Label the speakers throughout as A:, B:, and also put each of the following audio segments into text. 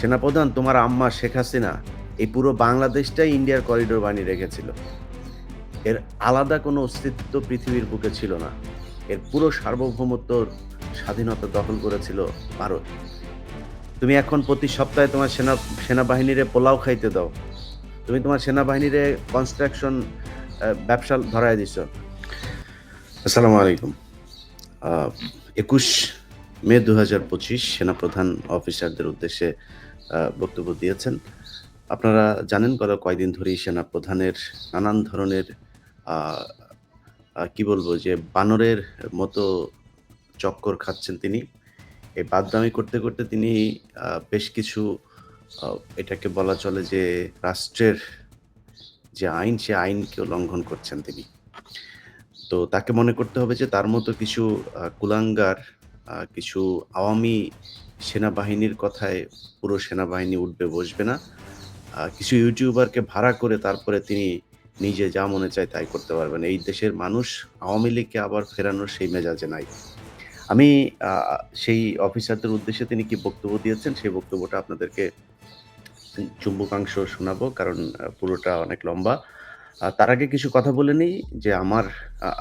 A: সেনাপ্রধান তোমার আম্মা শেখ হাসিনা এই পুরো বাংলাদেশটাই ইন্ডিয়ার করিডোর বানিয়ে রেখেছিল। এর আলাদা কোনো অস্তিত্ব পৃথিবীর বুকে ছিল না। এর পুরো সার্বভৌমত্ব স্বাধীনতা দখল করেছিল ভারত। তুমি এখন প্রতি সপ্তাহে তোমার সেনা, সেনাবাহিনীরে পোলাও খাইতে দাও। তুমি তোমার সেনাবাহিনীরে কনস্ট্রাকশন ব্যবসা ধরাই দিছ। আসসালামু আলাইকুম। একুশ মে দু হাজার পঁচিশ সেনাপ্রধান অফিসারদের উদ্দেশ্যে বক্তব্য দিয়েছেন। আপনারা জানেন গত কয়দিন ধরেই সেনাপ্রধানের নানান ধরনের কি বলব যে বানরের মতো চক্কর খাচ্ছেন তিনি। এই বাদদামি করতে করতে তিনি বেশ কিছু এটাকে বলা চলে যে রাষ্ট্রের যে আইন, সে আইনকেও লঙ্ঘন করছেন তিনি। তো তাকে মনে করতে হবে যে তার মতো কিছু কুলাঙ্গার কিছু আওয়ামী সেনাবাহিনীর কথায় পুরো সেনাবাহিনী উঠবে, বসবে না। কিছু ইউটিউবারকে ভাড়া করে তারপরে তিনি নিজে যা মনে চায় তাই করতে পারবেন। এই দেশের মানুষ আওয়ামী লীগকে আবার ফেরানোর সেই মেজাজে নাই। আমি সেই অফিসারদের উদ্দেশ্যে তিনি কি বক্তব্য দিয়েছেন, সেই বক্তব্যটা আপনাদেরকে চুম্বকাংশ শোনাবো, কারণ পুরোটা অনেক লম্বা। তার আগে কিছু কথা বলে নিই যে আমার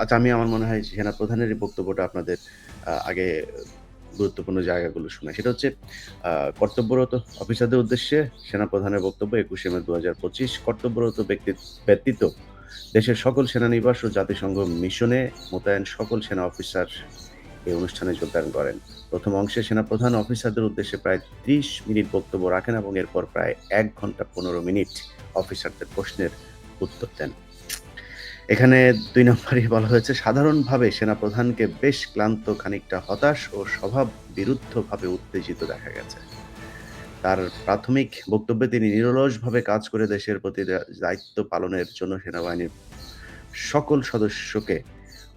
A: আচ্ছা আমি আমার মনে হয় সেনাপ্রধানের এই বক্তব্যটা আপনাদের আগে গুরুত্বপূর্ণ জায়গাগুলো শোনাই সেটা হচ্ছে কর্তব্যরত অফিসারদের উদ্দেশ্যে সেনা প্রধানের বক্তব্য একুশে মে দু হাজার পঁচিশ, কর্তব্যরত ব্যক্তি ব্যতীত দেশের সকল সেনানিবাস ও জাতিসংঘ মিশনে মোতায়েন সকল সেনা অফিসার এই অনুষ্ঠানে যোগদান করেন। প্রথম অংশে সেনাপ্রধান অফিসারদের উদ্দেশ্যে প্রায় ত্রিশ মিনিট বক্তব্য রাখেন এবং এরপর প্রায় এক ঘণ্টা পনেরো মিনিট অফিসারদের প্রশ্নের উত্তর দেন। এখানে দুই নম্বরই বলা হয়েছে, সাধারণভাবে সেনাপ্রধানকে বেশ ক্লান্ত, খানিকটা হতাশ ও স্বভাব বিরুদ্ধভাবে উত্তেজিত দেখা গেছে। তার প্রাথমিক বক্তব্যে তিনি নিরলসভাবে কাজ করে দেশের প্রতি দায়িত্ব পালনের জন্য সেনাবাহিনীর সকল সদস্যকে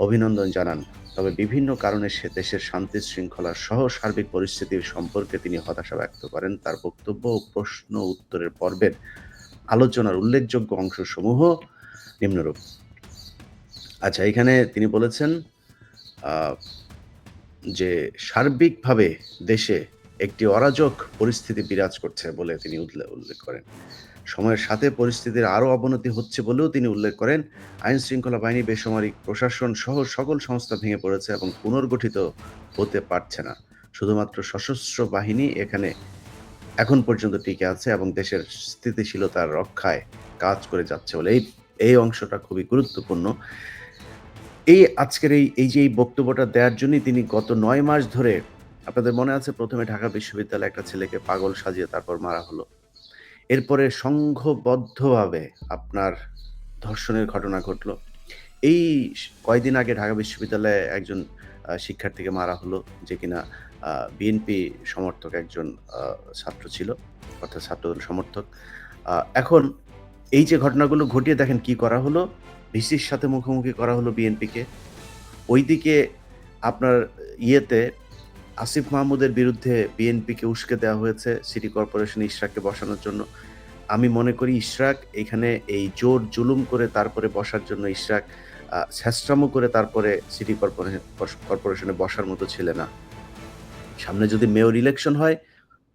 A: অভিনন্দন জানান। তবে বিভিন্ন কারণে সে দেশের শান্তি শৃঙ্খলা সহ সার্বিক পরিস্থিতির সম্পর্কে তিনি হতাশা ব্যক্ত করেন। তার বক্তব্য ও প্রশ্ন উত্তরের পর্বের আলোচনার উল্লেখযোগ্য অংশসমূহ নিম্নরূপ। আচ্ছা এখানে তিনি বলেছেন যে সার্বিকভাবে দেশে একটি অরাজক পরিস্থিতি বিরাজ করছে বলে তিনি উল্লে- উল্লেখ করেন। সময়ের সাথে পরিস্থিতির আরও অবনতি হচ্ছে বলেও তিনি উল্লেখ করেন। আইন শৃঙ্খলা বাহিনী, বেসামরিক প্রশাসন সহ সকল সংস্থা ভেঙে পড়েছে এবং পুনর্গঠিত হতে পারছে না। শুধুমাত্র সশস্ত্র বাহিনী এখানে এখন পর্যন্ত টিকে আছে এবং দেশের স্থিতিশীলতার রক্ষায় কাজ করে যাচ্ছে বলে। এই এই অংশটা খুবই গুরুত্বপূর্ণ। এই আজকের এই এই যে এই বক্তব্যটা দেওয়ার জন্যই তিনি গত নয় মাস ধরে, আপনাদের মনে আছে প্রথমে ঢাকা বিশ্ববিদ্যালয়ে একটা ছেলেকে পাগল সাজিয়ে তারপর মারা হলো। এরপরে সংঘবদ্ধভাবে আপনার ধর্ষণের ঘটনা ঘটলো। এই কয়দিন আগে ঢাকা বিশ্ববিদ্যালয়ে একজন শিক্ষার্থীকে মারা হলো, যে কিনা বিএনপি সমর্থক একজন ছাত্র ছিল, অর্থাৎ ছাত্রদল সমর্থক। এখন এই যে ঘটনাগুলো ঘটিয়ে দেখেন কি করা হলো? ভিসির সাথে মুখোমুখি করা হলো বিএনপিকে। ওইদিকে আপনার ইয়েতে আসিফ মাহমুদের বিরুদ্ধে বিএনপিকে উস্কে দেওয়া হয়েছে সিটি কর্পোরেশন ইশরাককে বসানোর জন্য। আমি মনে করি ইশরাক এখানে এই জোর জুলুম করে তারপরে বসার জন্য ইশরাক ছেস্টামো করে তারপরে সিটি কর্পোরেশন, কর্পোরেশনে বসার মতো ছেলে না। সামনে যদি মেয়র ইলেকশন হয়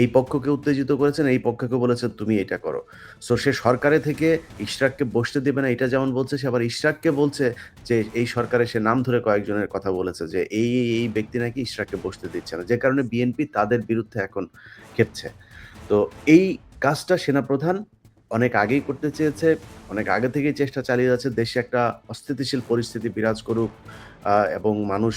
A: এই পক্ষকে উত্তেজিত করেছেন, এই পক্ষকে বলেছেন, তুমি এটা করো। সো সে সরকারে থেকে ইশরাককে বসতে দেবে না, এটা যেমন বলছে, সে আবার ইশরাককে বলছে যে, এই সরকারে সে নাম ধরে কয়েকজনের কথা বলেছে যে, এই এই ব্যক্তি নাকি ইশরাককে বসতে দিচ্ছে না। যে কারণে বিএনপি তাদের বিরুদ্ধে এখন খেপছে। তো এই কাজটা সেনাপ্রধান অনেক আগেই করতে চেয়েছে, অনেক আগে থেকেই চেষ্টা চালিয়ে যাচ্ছে। দেশে একটা অস্থিতিশীল পরিস্থিতি বিরাজ করুক এবং মানুষ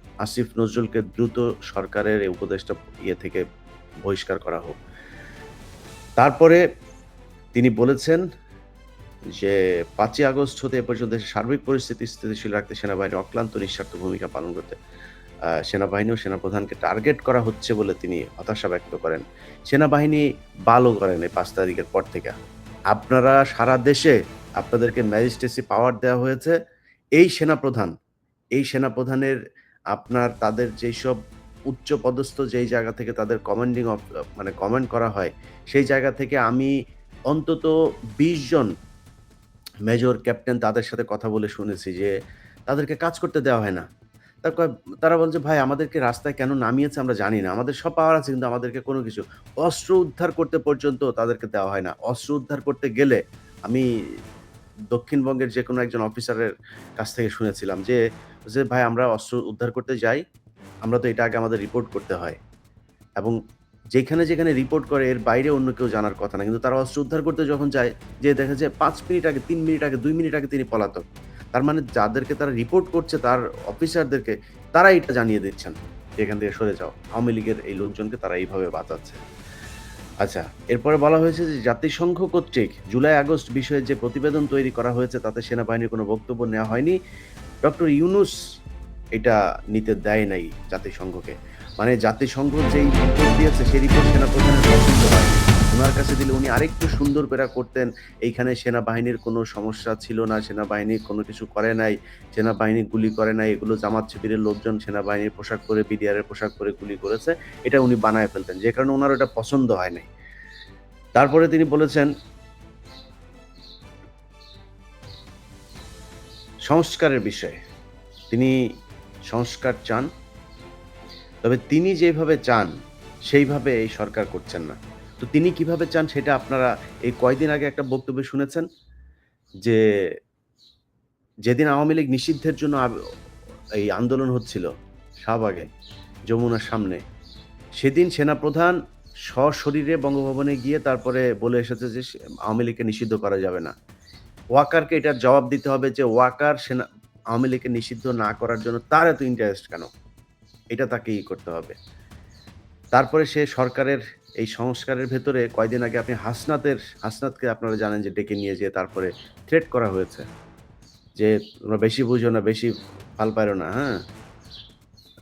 A: আসিফ নজরুলকে দ্রুত সরকারের এই উপদেষ্টা ইয়ে থেকে বহিষ্কার করা হোক। তারপরে তিনি বলেছেন যে, পাঁচই আগস্ট হতে এ পর্যন্ত সার্বিক পরিস্থিতি স্থিতিশীল রাখতে সেনাবাহিনী অক্লান্ত নিঃস্বার্থ ভূমিকা পালন করতে সেনাবাহিনী ও সেনাপ্রধানকে টার্গেট করা হচ্ছে বলে তিনি হতাশা ব্যক্ত করেন। সেনাবাহিনী ভালো করেন এই পাঁচ তারিখের পর থেকে। আপনারা সারা দেশে আপনাদেরকে ম্যাজিস্ট্রেসি পাওয়ার দেওয়া হয়েছে। এই সেনাপ্রধান, এই সেনাপ্রধানের আপনার তাদের যেই সব উচ্চ পদস্থ যেই জায়গা থেকে তাদের কমান্ডিং অফ মানে কমান্ড করা হয়, সেই জায়গা থেকে আমি অন্তত বিশ জন মেজর ক্যাপ্টেন তাদের সাথে কথা বলে শুনেছি যে তাদেরকে কাজ করতে দেওয়া হয় না। তার কয়- তারা বলছে, ভাই, আমাদেরকে রাস্তায় কেন নামিয়েছে আমরা জানি না। আমাদের সব পাওয়ার আছে, কিন্তু আমাদেরকে কোনো কিছু, অস্ত্র উদ্ধার করতে পর্যন্ত তাদেরকে দেওয়া হয় না। অস্ত্র উদ্ধার করতে গেলে আমি দক্ষিণবঙ্গের যে কোনো একজন অফিসারের কাছ থেকে শুনেছিলাম যে যে, ভাই, আমরা অস্ত্র উদ্ধার করতে যাই, আমরা তো এটা আগে আমাদের রিপোর্ট করতে হয়। এবং যেখানে যেখানে রিপোর্ট করে, এর বাইরে অন্য কেউ জানার কথা না। কিন্তু তারা অস্ত্র উদ্ধার করতে যখন যায়, যে, দেখা যায় পাঁচ মিনিট আগে, তিন মিনিট আগে, দুই মিনিট আগে তিনি পলাতক। তার মানে যাদেরকে তারা রিপোর্ট করছে, তার অফিসারদেরকে তারা এটা জানিয়ে দিচ্ছেন এখান থেকে সরে যাও। আওয়ামী লীগের এই লোকজনকে তারা এইভাবে বাঁচাচ্ছে। আচ্ছা এরপরে বলা হয়েছে যে, জাতিসংঘ কর্তৃক জুলাই আগস্ট বিষয়ে যে প্রতিবেদন তৈরি করা হয়েছে, তাতে সেনাবাহিনীর কোনো বক্তব্য নেওয়া হয়নি। ডক্টর ইউনুস এটা নিতে দেয় নাই জাতিসংঘকে। মানে জাতিসংঘ যেই রিপোর্ট দিয়েছে, সেই রিপোর্ট সেনাপ্রধানের পছন্দ হয়। ওনার কাছে দিলে উনি আরেকটু সুন্দর করে করতেন। এইখানে সেনাবাহিনীর কোনো সমস্যা ছিল না, সেনাবাহিনী কোনো কিছু করে নাই, সেনাবাহিনী গুলি করে নাই, এগুলো জামাত শিবিরের লোকজন সেনাবাহিনীর পোশাক পরে বিডিআরের পোশাক পরে গুলি করেছে, এটা উনি বানায় ফেলতেন। যে কারণে ওনার ওটা পছন্দ হয় নাই। তারপরে তিনি বলেছেন সংস্কারের বিষয়ে। তিনি সংস্কার চান, তবে তিনি যেভাবে চান, সেইভাবে এই সরকার করছেন না। তো তিনি কীভাবে চান সেটা আপনারা এই কয়দিন আগে একটা বক্তব্য শুনেছেন, যে যেদিন আওয়ামী লীগ নিষিদ্ধের জন্য এই আন্দোলন হচ্ছিল শাহবাগে, যমুনার সামনে, সেদিন সেনাপ্রধান সশরীরে বঙ্গভবনে গিয়ে তারপরে বলে এসেছে যে আওয়ামী লীগকে নিষিদ্ধ করা যাবে না। ওয়াকারকে এটার জবাব দিতে হবে যে ওয়াকার সেনা আওয়ামী লীগকে নিষিদ্ধ না করার জন্য তার এত ইন্টারেস্ট কেন? এটা তাকে ই করতে হবে। তারপরে সে সরকারের এই সংস্কারের ভেতরে কয়দিন আগে আপনি হাসনাতের হাসনাতকে আপনারা জানেন যে ডেকে নিয়ে যেয়ে তারপরে থ্রেট করা হয়েছে। যে তোমরা বেশি বুঝো না, বেশি ফাল পারো না হ্যাঁ?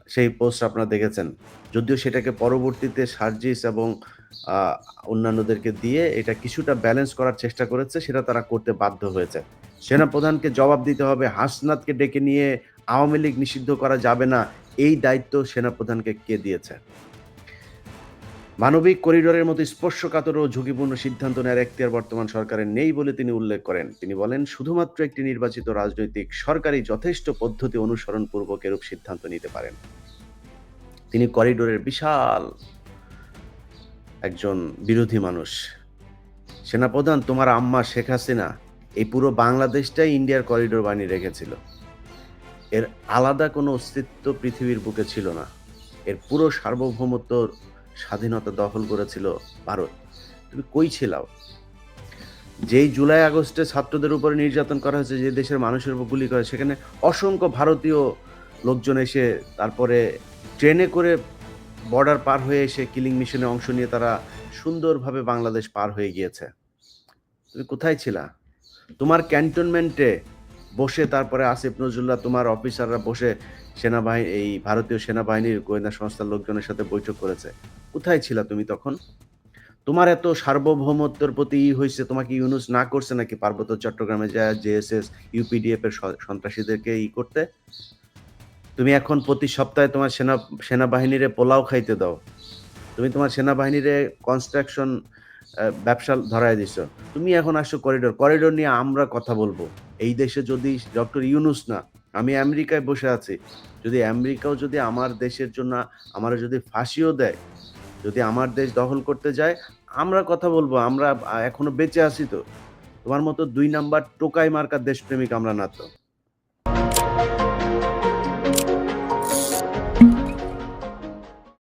A: সেই পোস্ট আপনারা দেখেছেন। যদিও সেটাকে পরবর্তীতে সার্জিস এবং অন্যান্যদেরকে দিয়ে এটা কিছুটা ব্যালেন্স করার চেষ্টা করেছে, সেটা তারা করতে বাধ্য হয়েছে। সেনাপ্রধানকে জবাব দিতে হবে, হাসনাতকে ডেকে নিয়ে আওয়ামী লীগ নিষিদ্ধ করা যাবে না, এই দায়িত্ব সেনাপ্রধানকে কে দিয়েছে? মানবিক করিডোরের মতো স্পর্শকাতর ও ঝুঁকিপূর্ণ সিদ্ধান্ত নেওয়ার এখতিয়ার বর্তমান সরকারের নেই বলে তিনি উল্লেখ করেন। তিনি বলেন, শুধুমাত্র একটি নির্বাচিত রাজনৈতিক সরকারই যথেষ্ট পদ্ধতি অনুসরণ পূর্বক এরূপ সিদ্ধান্ত নিতে পারেন। তিনি করিডোরের বিশাল একজন বিরোধী মানুষ। সেনাপ্রধান তোমার আম্মা শেখ হাসিনা এই পুরো বাংলাদেশটাই ইন্ডিয়ার করিডোর বানিয়ে রেখেছিল। এর আলাদা কোনো অস্তিত্ব পৃথিবীর বুকে ছিল না। এর পুরো সার্বভৌমত্ব স্বাধীনতা দখল করেছিল ভারত। তুমি কই ছিলাও? যেই জুলাই, আগস্টে ছাত্রদের উপরে নির্যাতন করা হয়েছে, যে দেশের মানুষের উপর গুলি করে সেখানে অসংখ্য ভারতীয় লোকজন এসে তারপরে ট্রেনে করে বর্ডার পার হয়ে এসে কিলিং মিশনে অংশ নিয়ে তারা সুন্দরভাবে বাংলাদেশ পার হয়ে গিয়েছে। তুমি কোথায় ছিলা? তোমার ক্যান্টনমেন্টে বসে তারপরে আসিফ নজরুল্লাহ তোমার অফিসাররা বসে সেনাবাহিনী, এই ভারতীয় সেনাবাহিনীর গোয়েন্দা সংস্থার লোকজনের সাথে বৈঠক করেছে। কোথায় ছিলা তুমি তখন? তোমার এত সার্বভৌমত্বের প্রতি ই হয়েছে তোমাকে ইউনুস না করছে নাকি পার্বত্য চট্টগ্রামে যায় জেএসএস ইউপিডিএফ এর সন্ত্রাসীদেরকে ই করতে? তুমি এখন প্রতি সপ্তাহে তোমার সেনা, সেনাবাহিনীরে পোলাও খাইতে দাও। তুমি তোমার সেনাবাহিনীরে কনস্ট্রাকশন ব্যবসা ধরায় দিছো। তুমি এখন আসো করিডোর করিডোর নিয়ে আমরা কথা বলব। এই দেশে যদি ডক্টর ইউনুস না, আমি আমেরিকায় বসে আছি। যদি আমেরিকাও যদি আমার দেশের জন্য, আমার যদি ফাঁসিও দেয়, যদি আমার দেশ দখল করতে যায়, আমরা কথা বলব, আমরা এখনও বেঁচে আছি তো। তোমার মতো দুই নাম্বার টোকাই মার্কার দেশপ্রেমিক আমরা না তো।